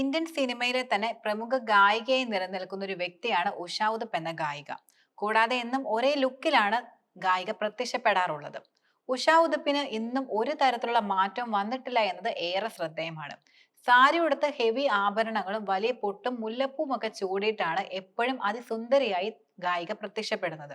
Indian സിനിമയിലെ തന്നെ പ്രമുഖ ഗായികയായി നിലനിൽക്കുന്ന ഒരു വ്യക്തിയാണ് ഉഷ എന്ന ഗായിക. കൂടാതെ എന്നും ഒരേ ലുക്കിലാണ് ഗായിക പ്രത്യക്ഷപ്പെടാറുള്ളത്. ഉഷ ഇന്നും ഒരു തരത്തിലുള്ള മാറ്റം വന്നിട്ടില്ല എന്നത് ഏറെ ശ്രദ്ധേയമാണ്. സാരി ഉടുത്ത് ഹെവി ആഭരണങ്ങളും വലിയ പൊട്ടും മുല്ലപ്പൂവും ഒക്കെ ചൂടിയിട്ടാണ് എപ്പോഴും അതിസുന്ദരിയായി ഗായിക പ്രത്യക്ഷപ്പെടുന്നത്.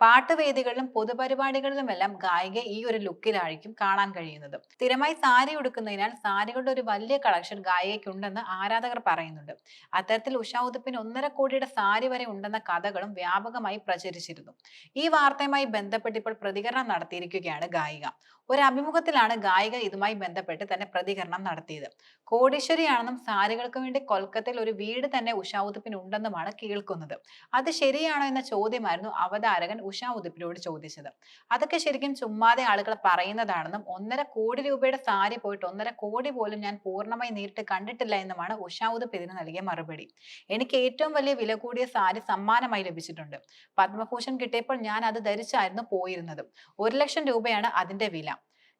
പാട്ടുവേദികളിലും പൊതുപരിപാടികളിലുമെല്ലാം ഗായിക ഈ ഒരു ലുക്കിലായിരിക്കും കാണാൻ കഴിയുന്നത്. സ്ഥിരമായി സാരി ഉടുക്കുന്നതിനാൽ സാരികളുടെ ഒരു വലിയ കളക്ഷൻ ഗായികയ്ക്കുണ്ടെന്ന് ആരാധകർ പറയുന്നുണ്ട്. അത്തരത്തിൽ ഉഷാ ഉതുപ്പിന് ഒന്നര കോടിയുടെ സാരി വരെ ഉണ്ടെന്ന കഥകളും വ്യാപകമായി പ്രചരിച്ചിരുന്നു. ഈ വാർത്തയുമായി ബന്ധപ്പെട്ട് ഇപ്പോൾ പ്രതികരണം നടത്തിയിരിക്കുകയാണ് ഗായിക. ഒരു അഭിമുഖത്തിലാണ് ഗായിക ഇതുമായി ബന്ധപ്പെട്ട് തന്നെ പ്രതികരണം നടത്തിയത്. കോടീശ്വരിയാണെന്നും സാരികൾക്ക് വേണ്ടി കൊൽക്കത്തയിൽ ഒരു വീട് തന്നെ ഉഷാ ഉതുപ്പിന് ഉണ്ടെന്നുമാണ് കേൾക്കുന്നത്. അത് ശരിയാണോ എന്ന ചോദ്യമായിരുന്നു അവതാരകൻ ഉഷ ഉദിപ്പിനോട് ചോദിച്ചത്. അതൊക്കെ ശരിക്കും ചുമ്മാതെ ആളുകൾ പറയുന്നതാണെന്നും ഒന്നര കോടി രൂപയുടെ സാരി പോയിട്ട് ഒന്നര കോടി പോലും ഞാൻ പൂർണമായി നേരിട്ട് കണ്ടിട്ടില്ല എന്നുമാണ് ഉഷ ഉദിപ്പ് ഇതിന് നൽകിയ മറുപടി. എനിക്ക് ഏറ്റവും വലിയ വില കൂടിയ സാരി സമ്മാനമായി ലഭിച്ചിട്ടുണ്ട്. പത്മഭൂഷൺ കിട്ടിയപ്പോൾ ഞാൻ അത് ധരിച്ചായിരുന്നു പോയിരുന്നത്. ഒരു ലക്ഷം രൂപയാണ് അതിന്റെ വില.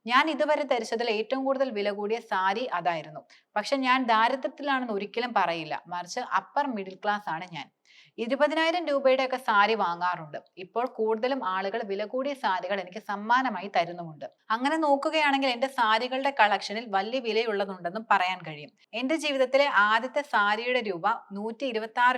ഞാൻ ഇതുവരെ ധരിച്ചതിൽ ഏറ്റവും കൂടുതൽ വില കൂടിയ സാരി അതായിരുന്നു. പക്ഷെ ഞാൻ ദാരിദ്ര്യത്തിലാണെന്ന് ഒരിക്കലും പറയില്ല. മറിച്ച് അപ്പർ മിഡിൽ ക്ലാസ് ആണ് ഞാൻ. ഇരുപതിനായിരം രൂപയുടെ ഒക്കെ സാരി വാങ്ങാറുണ്ട്. ഇപ്പോൾ കൂടുതലും ആളുകൾ വില കൂടിയ സാരികൾ എനിക്ക് സമ്മാനമായി തരുന്നുമുണ്ട്. അങ്ങനെ നോക്കുകയാണെങ്കിൽ എന്റെ സാരികളുടെ കളക്ഷനിൽ വലിയ വിലയുള്ളതുണ്ടെന്നും പറയാൻ കഴിയും. എന്റെ ജീവിതത്തിലെ ആദ്യത്തെ സാരിയുടെ രൂപ നൂറ്റി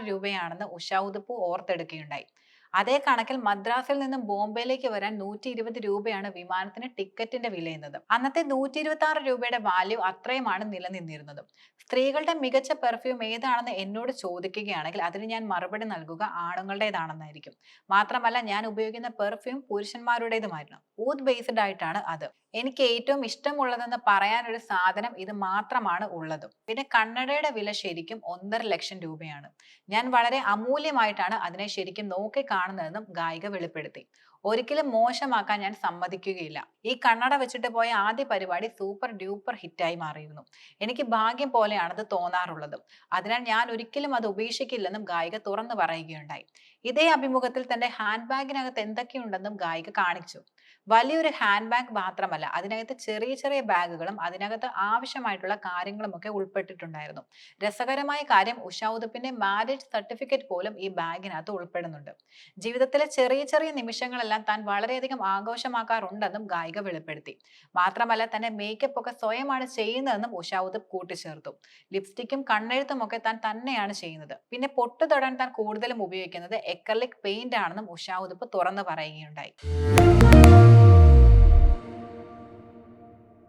രൂപയാണെന്ന് ഉഷാ ഉദപ്പു ഓർത്തെടുക്കുകയുണ്ടായി. അതേ കണക്കിൽ മദ്രാസിൽ നിന്നും ബോംബെയിലേക്ക് വരാൻ നൂറ്റി ഇരുപത് രൂപയാണ് വിമാനത്തിന് ടിക്കറ്റിന്റെ വിലയുന്നത് അന്നത്തെ നൂറ്റി ഇരുപത്തി ആറ് രൂപയുടെ വാല്യൂ അത്രയുമാണ് നിലനിന്നിരുന്നത്. സ്ത്രീകളുടെ മികച്ച പെർഫ്യൂം ഏതാണെന്ന് എന്നോട് ചോദിക്കുകയാണെങ്കിൽ അതിന് ഞാൻ മറുപടി നൽകുക ആണുങ്ങളുടേതാണെന്നായിരിക്കും. മാത്രമല്ല ഞാൻ ഉപയോഗിക്കുന്ന പെർഫ്യൂം പുരുഷന്മാരുടേതുമായിരുന്നു. ഊത്ത് ബേസ്ഡ് ആയിട്ടാണ് അത്. എനിക്ക് ഏറ്റവും ഇഷ്ടമുള്ളതെന്ന് പറയാനൊരു സാധനം ഇത് മാത്രമാണ് ഉള്ളത്. പിന്നെ കണ്ണടയുടെ വില ശരിക്കും ഒന്നര ലക്ഷം രൂപയാണ്. ഞാൻ വളരെ അമൂല്യമായിട്ടാണ് അതിനെ ശരിക്കും നോക്കി കാണുന്നതെന്നും ഗായിക വെളിപ്പെടുത്തി. ഒരിക്കലും മോശമാക്കാൻ ഞാൻ സമ്മതിക്കുകയില്ല. ഈ കണ്ണട വെച്ചിട്ട് പോയ ആദ്യ പരിപാടി സൂപ്പർ ഡ്യൂപ്പർ ഹിറ്റായി മാറിയിരുന്നു. എനിക്ക് ഭാഗ്യം പോലെയാണത് തോന്നാറുള്ളത്. അതിനാൽ ഞാൻ ഒരിക്കലും അത് ഉപേക്ഷിക്കില്ലെന്നും ഗായിക തുറന്നു പറയുകയുണ്ടായി. ഇതേ അഭിമുഖത്തിൽ തന്റെ ഹാൻഡ് ബാഗിനകത്ത് എന്തൊക്കെയുണ്ടെന്നും ഗായിക കാണിച്ചു. വലിയൊരു ഹാൻഡ് ബാഗ് മാത്രമല്ല അതിനകത്ത് ചെറിയ ചെറിയ ബാഗുകളും അതിനകത്ത് ആവശ്യമായിട്ടുള്ള കാര്യങ്ങളും ഒക്കെ ഉൾപ്പെട്ടിട്ടുണ്ടായിരുന്നു. രസകരമായ കാര്യം ഉഷ മാരേജ് സർട്ടിഫിക്കറ്റ് പോലും ഈ ബാഗിനകത്ത് ഉൾപ്പെടുന്നുണ്ട്. ജീവിതത്തിലെ ചെറിയ ചെറിയ നിമിഷങ്ങളെല്ലാം താൻ വളരെയധികം ആഘോഷമാക്കാറുണ്ടെന്നും ഗായിക വെളിപ്പെടുത്തി. മാത്രമല്ല തന്നെ മേക്കപ്പ് ഒക്കെ സ്വയമാണ് ചെയ്യുന്നതെന്നും ഉഷ കൂട്ടിച്ചേർത്തു. ലിപ്സ്റ്റിക്കും കണ്ണെഴുത്തും ഒക്കെ താൻ തന്നെയാണ് ചെയ്യുന്നത്. പിന്നെ പൊട്ട് തൊടാൻ താൻ കൂടുതലും ഉപയോഗിക്കുന്നത് എക്കർലിക് പെയിന്റ് ആണെന്നും ഉഷ ഉതുപ്പ് തുറന്നു പറയുകയുണ്ടായി.